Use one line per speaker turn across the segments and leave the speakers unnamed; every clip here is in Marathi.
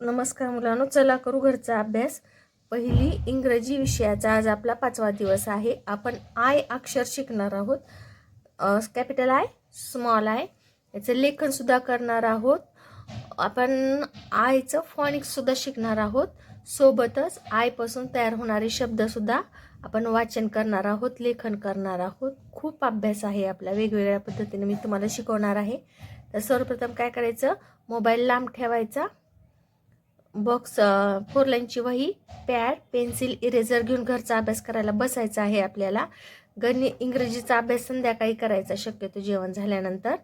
नमस्कार मुलांनो चला करू घरचा अभ्यास. पहिली इंग्रजी विषयाचा आज आपला पाचवा दिवस आहे. आपण आय अक्षर शिकणार आहोत. Capital I small I. याचं लेखनसुद्धा करणार आहोत. आपण आयचं फॉनिक्ससुद्धा शिकणार आहोत. सोबतच आयपासून तयार होणारे शब्दसुद्धा आपण वाचन करणार आहोत लेखन करणार आहोत. खूप अभ्यास आहे आपला वेगवेगळ्या पद्धतीने मी तुम्हाला शिकवणार आहे. तर सर्वप्रथम काय करायचं? मोबाईल लांब ठेवायचा. बॉक्स फोर लाईनची वही पॅड पेन्सिल इरेझर घेऊन घरचा अभ्यास करायला बसायचा आहे आपल्याला. गणि इंग्रजीचा अभ्यास संध्याकाळी करायचा शक्यतो जेवण झाल्यानंतर.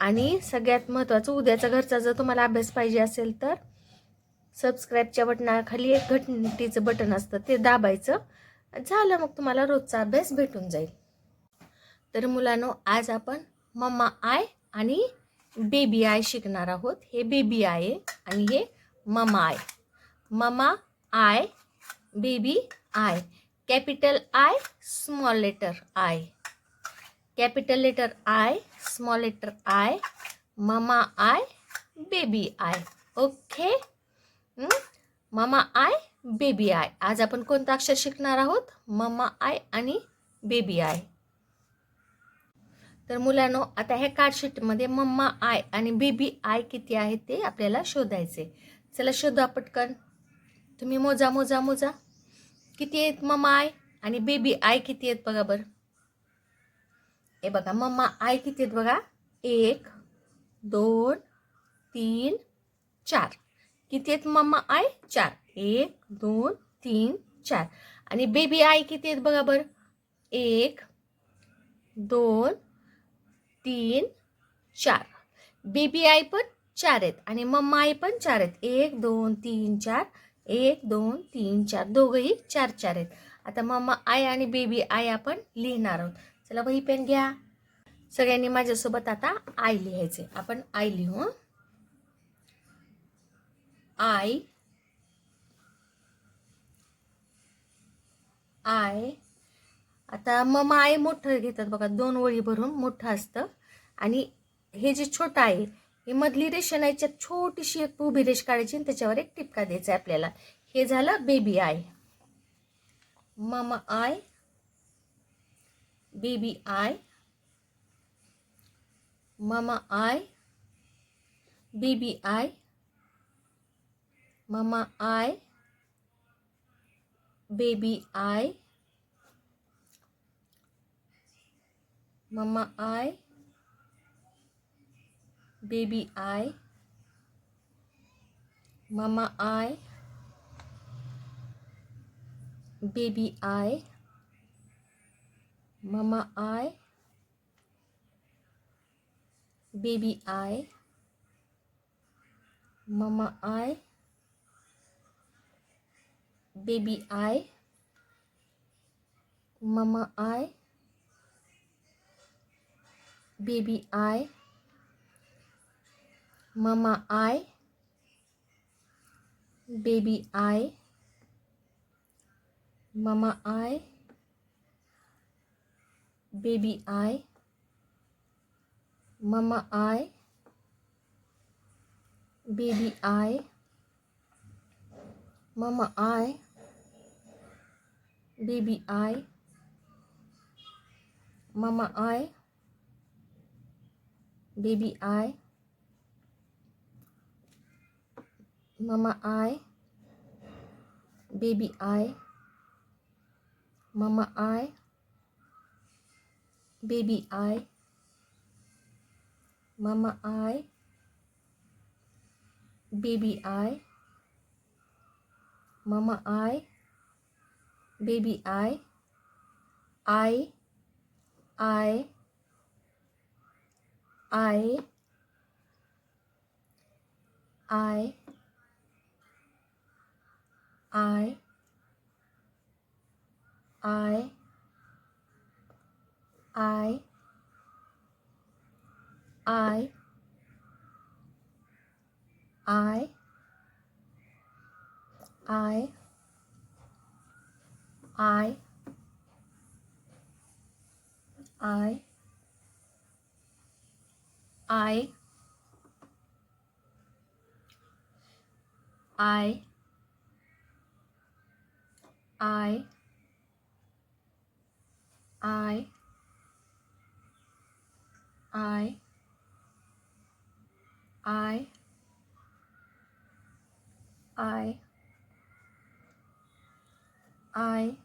आणि सगळ्यात महत्त्वाचं उद्याचा घरचा जर तुम्हाला अभ्यास पाहिजे असेल तर सबस्क्राईबच्या बटनाखाली एक घटटीचं बटन असतं ते दाबायचं. झालं मग तुम्हाला रोजचा अभ्यास भेटून जाईल. तर मुलांनो आज आपण मम्मा आय आणि बेबी आय शिकणार आहोत. हे बेबी आय आहे आणि हे mama I mama I baby I capital I small letter I capital letter I small letter I mama I baby I okay mama I baby I आज आपण कोणतं अक्षर शिकणार आहोत? ममा आय आणि बेबी आय तर मुलांनो आता ह्या कार्डशीटमध्ये मम्मा आय आणि बेबी आय किती आहे ते आपल्याला शोधायचे. चला शोधा पटकन. तुम्ही मोजा मोजा मोजा. किती आहेत मम्मा आय आणि बेबी आय किती आहेत बघा बरं. हे बघा मम्मा आय किती आहेत बघा? एक दोन तीन चार. किती आहेत मम्मा आय चार. एक दोन तीन चार. आणि बेबी आय किती आहेत बघा बरं? एक दोन तीन चार. बेबी आय पण चार आहेत. आणि मम्मा आई पण चार आहेत. एक दोन तीन चार. एक दोन तीन चार. दोघंही चार चार आहेत. आता मम्मा आय आणि बेबी आय आपण लिहिणार आहोत. चला वही पेन घ्या. सगळ्यांनी माझ्यासोबत आता आय लिहायचे आपण आय लिहू आय आय आता मम्मा आय मोठं घेतात बघा. दोन वळी भरून मोठं असतं. आणि हे जे छोटं आहे ही मधली रेषा नाही याच्यात छोटीशी एक उभी रेष काढायची आणि त्याच्यावर एक टिपका द्यायचा आहे आपल्याला. हे झालं baby I mama I baby I mama I baby I mama I baby I mama I baby I, mama I, baby I, mama I, baby I, mama I, baby I, mama I, baby I, Mama I, baby I mama I, baby I, mama I, baby I, mama I, baby I, mama I, baby I, mama I, baby I. mama I, baby I, mama I, baby I, mama I, baby I, mama I, baby I, I, I, I, I, I, I, I, I, I, I, I, I, I, I I I I I I I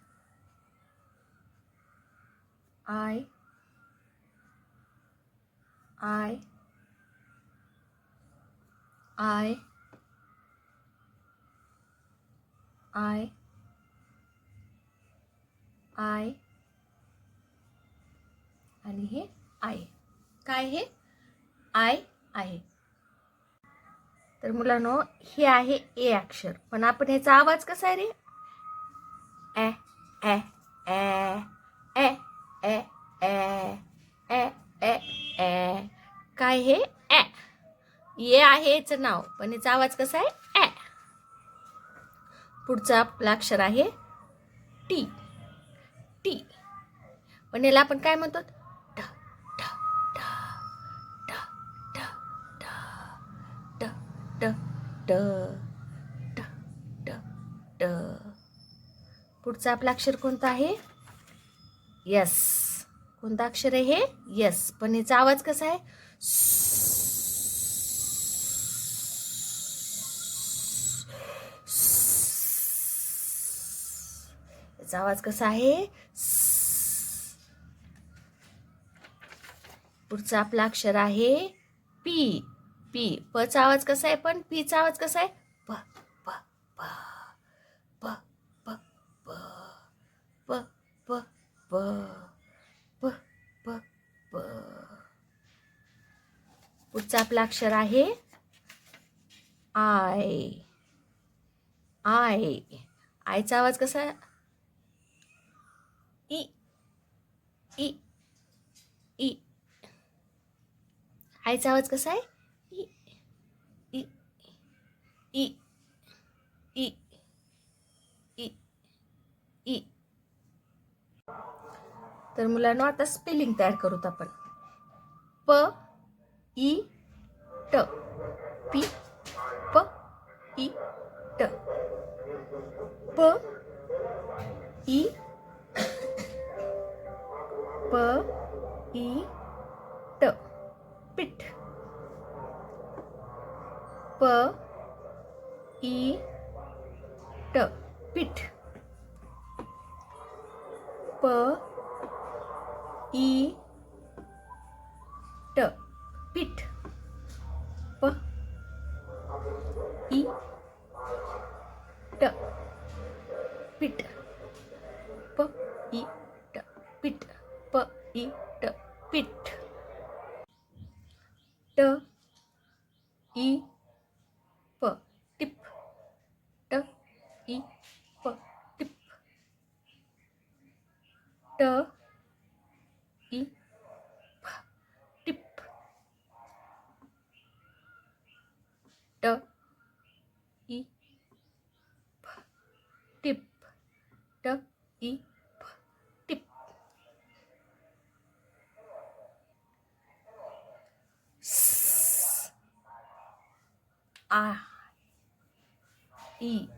I I I I I आणि हे आय. काय हे? आय आहे. तर मुलांनो हे आहे ए अक्षर. पण आपण ह्याचा आवाज कसा आहे रे? ए ए ए ए ए ए ए ए ए काय हे? ए ये आहे याचं नाव. पण याचा आवाज कसा आहे? ए पुढचा आपला अक्षर आहे टी. टी पण याला आपण काय म्हणतो पुढचा आपला अक्षर कोणता आहे यस कोणता अक्षर आहे हे यस पण याचा आवाज कसा आहे त्याचा आवाज कसा आहे पुढचा आपला अक्षर आहे पी पी पचा आवाज कसा आहे पण पीचा आवाज कसा आहे प प प प प प प प प प प प पुढचा आपला अक्षर आहे आय आय आयचा आवाज कसा आहे इ इ इ आईचा आवाज कसा आहे इ इ इ इ इ इ तर मुलांना आता स्पेलिंग तयार करूत आपण. प इ ट. पी प इ ट. प इ प इ ट पीठ. प pit. T. E p. Tip. T. E p. Tip. T. E p. Tip. T. E p. Tip. T. E p 啊，一。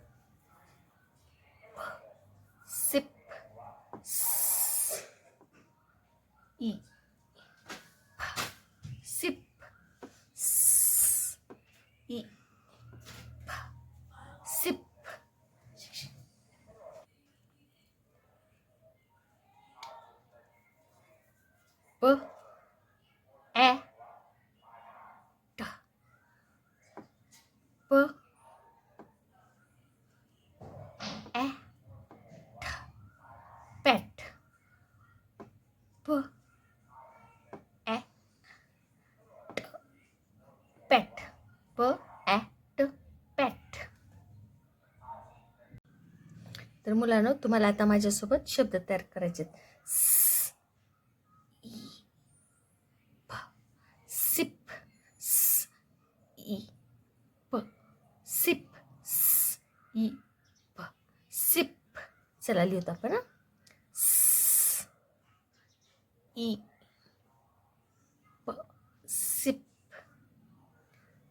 प ए पॅट प ए ट पॅट प ए पॅट तर मुलांनो तुम्हाला आता माझ्यासोबत शब्द तयार करायचे आहेत. स, ई, प, सिप स, ई, प सिप स, ई, प सिप चला लिहितो आपण हं. स, ई, प सिप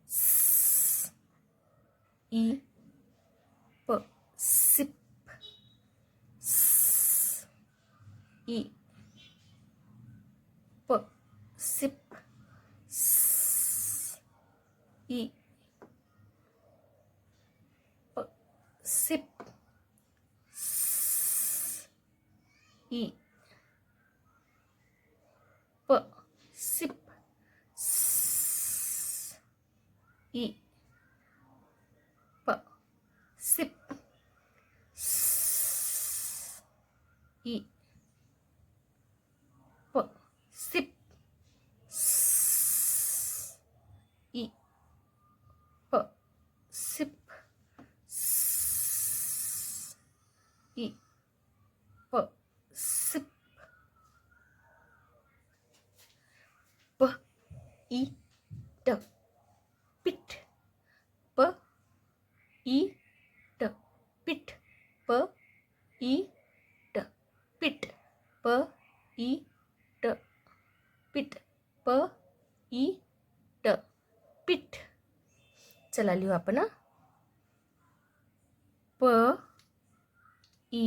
स, ई प सिप स ई কি इ ट पिठ प ई ट पिठ प ई ट पिठ प ई ट पिठ प ई ट पिठ. चला लिहू आपण प ई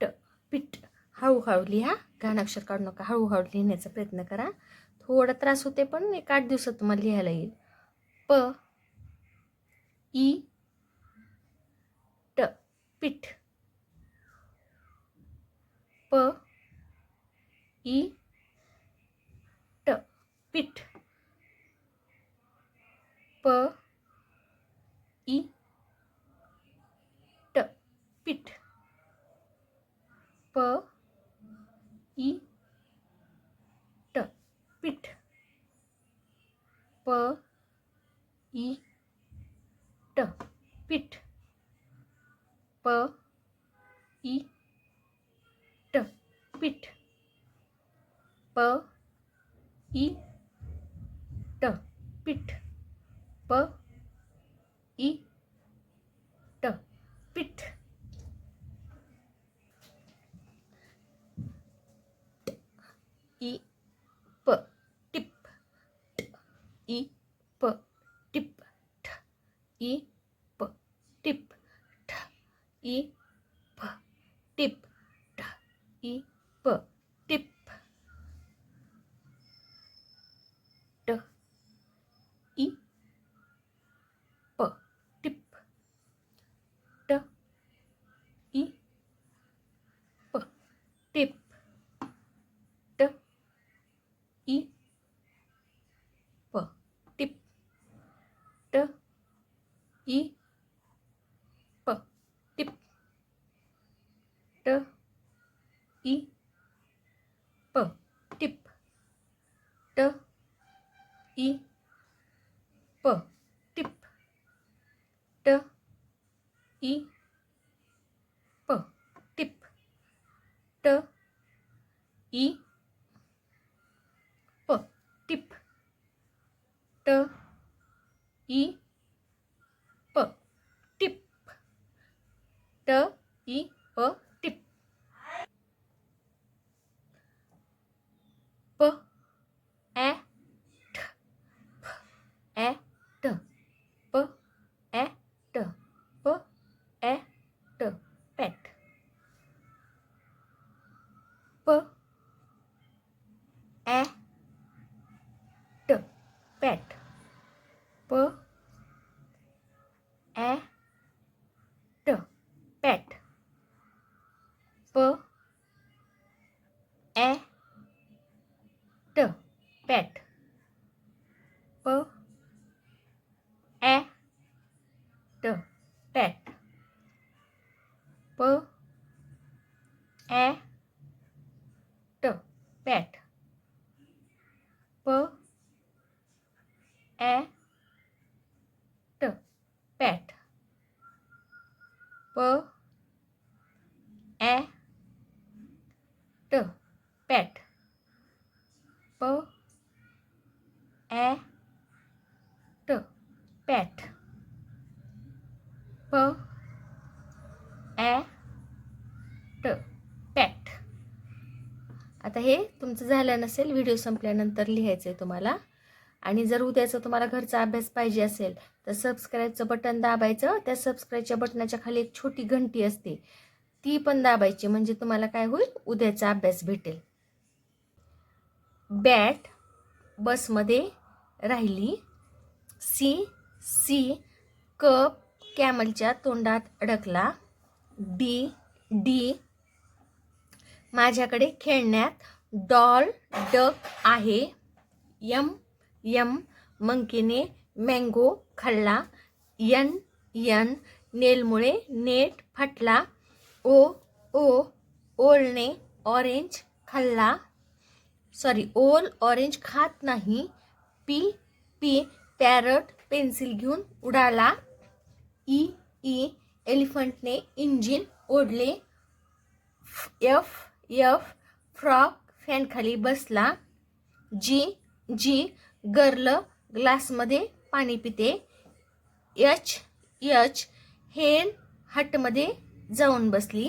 ट पिठ. हळूहळू लिहा. घाण अक्षर काढू नका. हळूहळू लिहिण्याचा प्रयत्न करा. थोडा त्रास होते पण एक आठ दिवसात तुम्हाला लिहायला येईल. प ई ट पीठ. प ई ट पीठ. प ई ट पीठ. प ई ट पीठ प ई ट पीठ प ಪ ಟಿಪ್ ಠ ಇ ಪ ಟಿಪ್ ಠ ಇ ಪ ಟಿಪ್ ಠ ಇ ಪ ಟಿಪ್ ಟ ಇ ಪ ಟಿಪ್ ಟ ಇ ಪ ಟಿಪ್ ಟ ಇ इ प टिप. ट इ प टिप. ट इ प टिप. ट इ प टिप. ट इ प टिप. ट इ T, I, P, A pet. प ॲ ट पॅट प ॲ ट पॅट आता हे तुमचं झालं नसेल व्हिडिओ संपल्यानंतर लिहायचं आहे तुम्हाला. आणि जर उद्याचं तुम्हाला घरचा अभ्यास पाहिजे असेल तर सबस्क्राईबचं बटन दाबायचं. त्या सबस्क्राईबच्या बटनाच्या खाली एक छोटी घंटी असते. ती पण दाबायची म्हणजे तुम्हाला काय होईल? उद्याचा अभ्यास भेटेल. बॅट बसमध्ये राहिली. सी सी कप कॅमलच्या तोंडात अडकला. D D. माझ्याकडे खेळण्यात डॉल डक आहे. यम यम मंकीने मँगो खाल्ला. यन यन नेलमुळे नेट फाटला. ओ ओ ओलने ऑरेंज खाल्ला. सॉरी ओल ऑरेंज खात नाही. पी पी पॅरट पेन्सिल घेऊन उडाला. ई ई एलिफंटने इंजिन ओढले. एफ एफ फ्रॉक फॅनखाली बसला. जी जी गर्ल ग्लासमध्ये पाणी पिते. एच एच हेन हटमध्ये जाऊन बसली.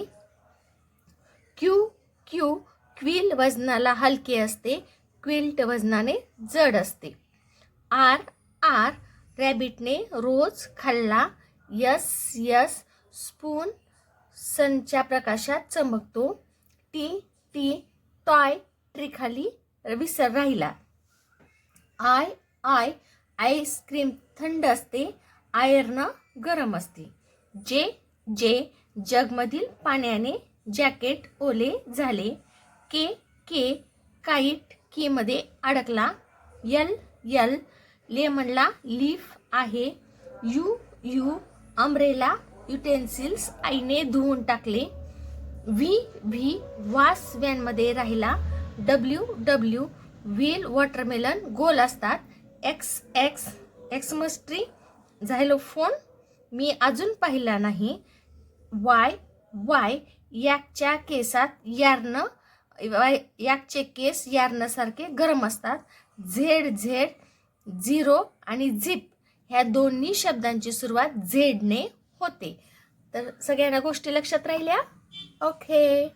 क्यू क्यू क्विल वजनाला हलके असते क्विल्ट वजनाने जड असते. आर आर रॅबिटने रोज खाल्ला यस यस स्पून सनच्या प्रकाशात चमकतो. टी टी टॉय ट्रीखाली विसर राहिला. आय आय आईस्क्रीम थंड असते आयर्न गरम असते. जे जे जगमधील पाण्याने जॅकेट ओले झाले के के काईट केमध्ये अडकला. यल यल लेमनला लीफ आहे. यू यू अम्ब्रेला युटेन्सिल्स आईने धुवून टाकले. व्ही व्ही वास व्हॅनमध्ये राहिला. डब्ल्यू डब्ल्यू व्हील वॉटरमेलन गोल असतात. X X Xmas tree xylophone मी अजून पाहिला नाही. वाय वाय याकच्या केसात यार्न याकचे केस यार्नसारखे गरम असतात. झेड झेड झिरो आणि झिप ह्या दोन्ही शब्दांची सुरुवात झेडने होते. तर सगळ्यांना गोष्टी लक्षात राहिल्या? ओके.